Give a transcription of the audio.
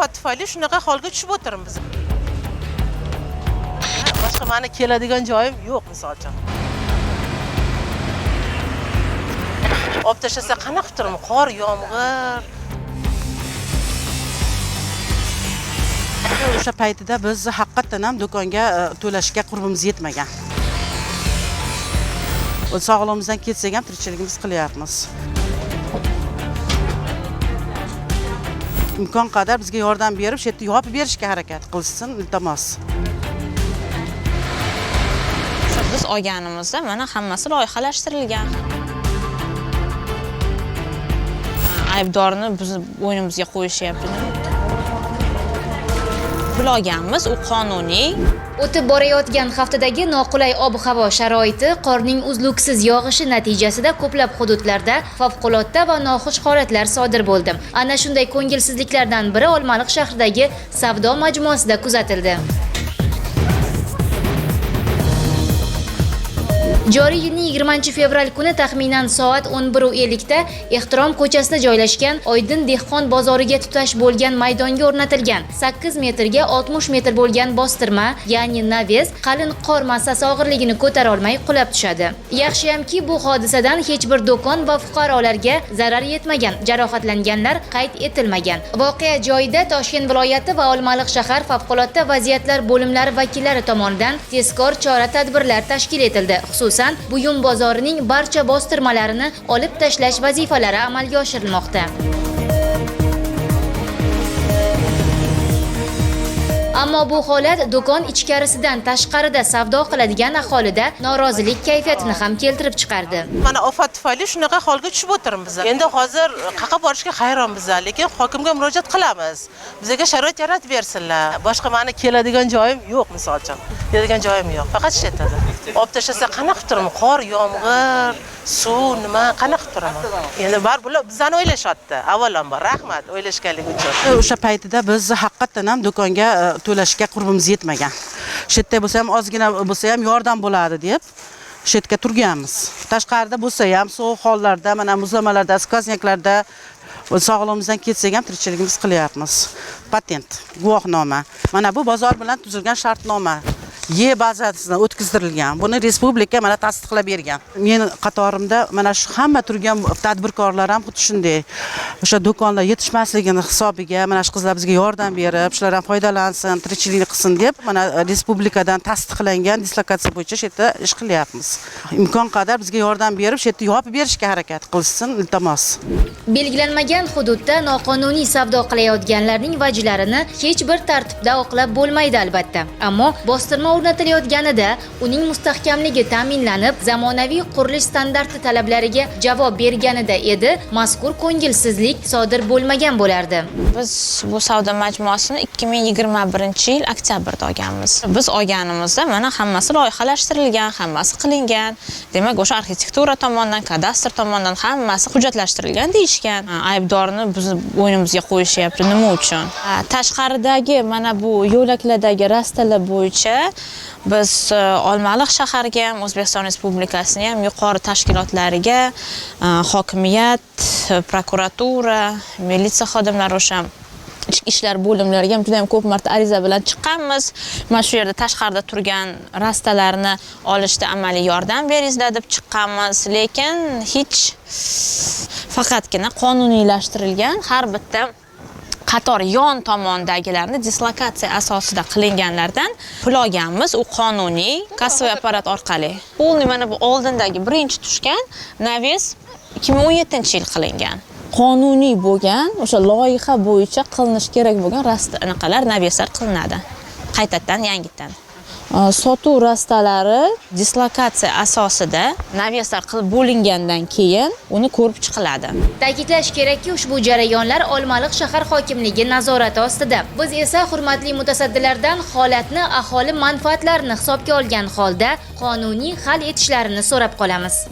ofat tufayli shunaqa holga tushib o'tiribmiz. Boshqa mani keladigan joyim yo'q misol uchun olib tashlasa qanaqa qilib turaman qor yomg'ir. O'sha paytida biz haqiqatdan ham do'konga e, to'lashga qurbimiz yetmagan. Sog'lig'imizdan ketsak ham tirikchiligimiz qilyapmiz. İmkon qadar bizga yordam berib shu yerda yopib berishga harakat qilishsin iltimos. Biz olganimizda mana hammasi loyihalashtirilgan. Ha, aybdorni bizni bo'ynimizga qo'yishyapti olganmiz u qonuniy O'tib borayotgan haftadagi noqulay ob-havo sharoiti qorning uzluksiz yog'ishi natijasida ko'plab hududlarda favqulodda va noxush holatlar sodir bo'ldi. Ana shunday ko'ngilsizliklardan biri Olmaliq shahridagi savdo majmuasida kuzatildi. Joriy yilning 20 fevral kuni taxminan soat 11:50 da Ehtirom ko'chasida joylashgan Oydin dehqon bozoriga tutash bo'lgan maydonga o'rnatilgan 8 metrga 60 metr bo'lgan bostirma, ya'ni naves qalin qor massasi og'irligini ko'tara olmay qulab tushadi. Yaxshiyamki bu hodisadan hech bir do'kon va fuqarolarga zarar yetmagan, jarohatlanganlar qayd etilmagan. Voqea joyida Toshkent viloyati va Olmaliq shahar favqulodda vaziyatlar bo'limlari vakillari tomonidan tezkor chora-tadbirlar tashkil etildi. Xususan, buyum bozorining barcha bostirmalarini olib tashlash vazifalari amalga oshirilmoqda. Ammo bu holat do'kon ichkarisidan tashqarida savdo qiladigan aholida norozilik kayfiyatini ham keltirib chiqardi. mana ofat tufayli shunaqa holga tushib o'tiribmiz endi hozir qayerga borishga hayronmiz lekin hokimga murojaat qilamiz. Bizga sharoit yaratib bersinlar. Boshqa mani keladigan joyim yo'q misol uchun keladigan joyim yo'q. Faqat shu yerda. Olib tashlasa qanaqa qilib turaman qor yomg'ir suv nima qanaqa turaman endi baribir bular bizani o'ylashyapti avvalambor rahmat o'ylashganligi uchun. O'sha paytida biz haqiqatdan ham do'konga e, to'lashga qurbimiz yetmagan. Shu yerda bo'lsa ham ozgina bo'lsa ham yordam bo'ladi deb shu yerga turganmiz. Tashqarida bo'lsa ham sovuq hollarda mana muzlamalarda skvoznyaklarda sog'lig'imizdan ketsak ham tirikchiligimiz qilyapmiz. Patent guvohnoma. Mana bu bozor bilan tuzilgan shartnoma ye bazasidan o'tkazdirilgan buni respublika mana tasdiqlab bergan. Meni qatorimda mana shu hamma turgan tadbirkorlar ham xuddi shunday o'sha do'konlar yetishmasligini hisobiga mana shu qizlar bizga yordam berib shular ham foydalansin tirikchilikni qilsin deb mana respublikadan tasdiqlangan dislokatsiya bo'yicha shu yerda ish qilyapmiz. Imkon qadar bizga yordam berib shu yerda yopib berishga harakat qilishsin iltimos. Belgilanmagan hududda noqonuniy savdo qilayotganlarning vajlarini hech bir tartibda oqlab bo'lmaydi albatta. Ammo bostirma o'rnatilayotganida uning mustahkamligi ta'minlanib, zamonaviy qurilish standarti talablariga javob berganida edi, mazkur ko'ngilsizlik sodir bo'lmagan bo'lardi. biz bu savdo majmuasini 2021 yil oktyabrda olganmiz. Biz olganimizda mana hammasi loyihalashtirilgan hammasi qilingan. Demak o'sha arxitektura tomonidan kadastr tomonidan hammasi hujjatlashtirilgan deyishgan. Aybdorni bizni bo'ynimizga qo'yishyapti nima uchun? Tashqaridagi mana bu yo'laklardagi rastalar bo'yicha biz e, olmaliq shahariga ham o'zbekiston respublikasini ham yuqori tashkilotlariga e, hokimiyat e, prokuratura militsiya xodimlari o'sha ichki ishlar bo'limlariga ham juda ham ko'p marta ariza bilan chiqqanmiz. Mana shu yerda tashqarida turgan rastalarni olishda amaliy yordam beringizlar deb chiqqanmiz. Lekin hech faqatgina qonuniylashtirilgan har bitta qator yon tomondagilarni dislokatsiya asosida qilinganlardan pul olganmiz u qonuniy kassaviy apparat orqali. U mana bu oldindagi birinchi tushgan naves 2017 yil qilingan. Qonuniy bo'lgan o'sha loyiha bo'yicha qilinishi kerak bo'lgan rasta anaqalar naveslar qilinadi. Qaytadan yangitdan Э, sotuv rastalari dislokatsiya asosida naveslar qilib bo'lingandan keyin uni ko'rib chiqiladi Ta'kidlash kerakki, ushbu jarayonlar Olmaliq shahar hokimligi nazorati ostida. Biz esa hurmatli mutasaddilardan holatni aholi manfaatlarini hisobga olgan holda qonuniy hal etishlarini so'rab qolamiz.